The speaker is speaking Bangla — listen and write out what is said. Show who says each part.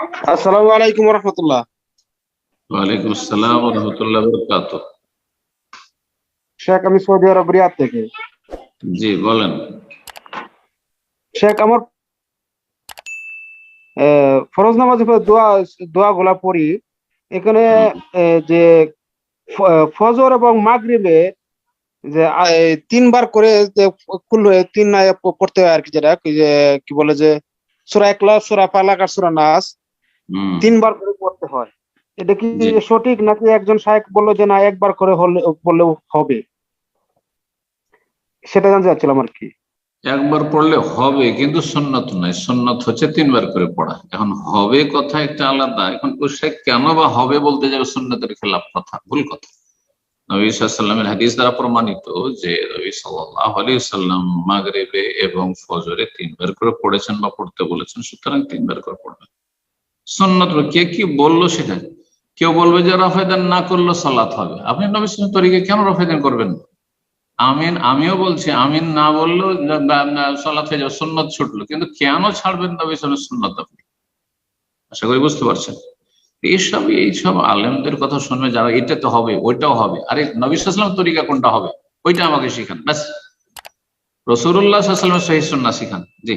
Speaker 1: আসসালামু আলাইকুম রহমতুল্লাহ
Speaker 2: ওয়ালাইকুম আসসালাম ওয়া রাহমাতুল্লাহি ওয়া বারাকাতুহু
Speaker 1: শেখ আমি সৌদি আরব রিয়াদ থেকে।
Speaker 2: জি বলেন।
Speaker 1: শেখ আমার ফরজ নামাজের পর দোয়া দোয়া গুলা পড়ি। এখানে যে ফজর এবং মাগরিবে যে তিনবার করে যে কুল তিন পড়তে হয় আর কি যেটা কি যে কি বলে যে সূরা একলা সূরা ফালাক আর সূরা নাস। তিনবার করে পড়তে হয়। এটা কি সঠিক নাকি একজন শায়েখ বলল যে না একবার করে হলে বললেও হবে? সেটা জানতে চাচ্ছিলাম আর কি।
Speaker 2: একবার পড়লে হবে কিন্তু সন্ন্যত নয়। সন্ন্যত হচ্ছে তিনবার করে পড়া। এখন হবে কথা একটা আলাদা। এখন ও সে কেন বা হবে বলতে যাবে সন্ন্যতের খেলাফ কথা ভুল কথা। নবী সাল্লামের হাদিস দ্বারা প্রমাণিত যে নবী সাল্লাহ আলী সাল্লাম মাগরেবে এবং ফজরে তিনবার করে পড়েছেন বা পড়তে বলেছেন সুতরাং তিনবার করে পড়বেন। সন্ন্যত কে কি বলল সেটা? কেউ বলবে যে রফেদান না করলে সালাত হবে। আপনি নবী সাল্লাম তরিকে কেন রফেদান করবেন? আমিন, আমিও বলছি, আমিন না বললেও সলাৎ হয়ে যাবে, সুন্নত ছুটলো। কিন্তু কেন ছাড়বেন নবী সুন্নত আপনি? আশা করি বুঝতে পারছেন। এইসব এইসব আলেমদের কথা শুনবে, যারা এটা তো হবে, ওইটাও হবে। আরে নবী সাল্লাম তরিকা কোনটা হবে? ওইটা আমাকে শিখান, ব্যাস। রসুল্লাহ সাল্লামের সহি সুন্না শিখান। জি।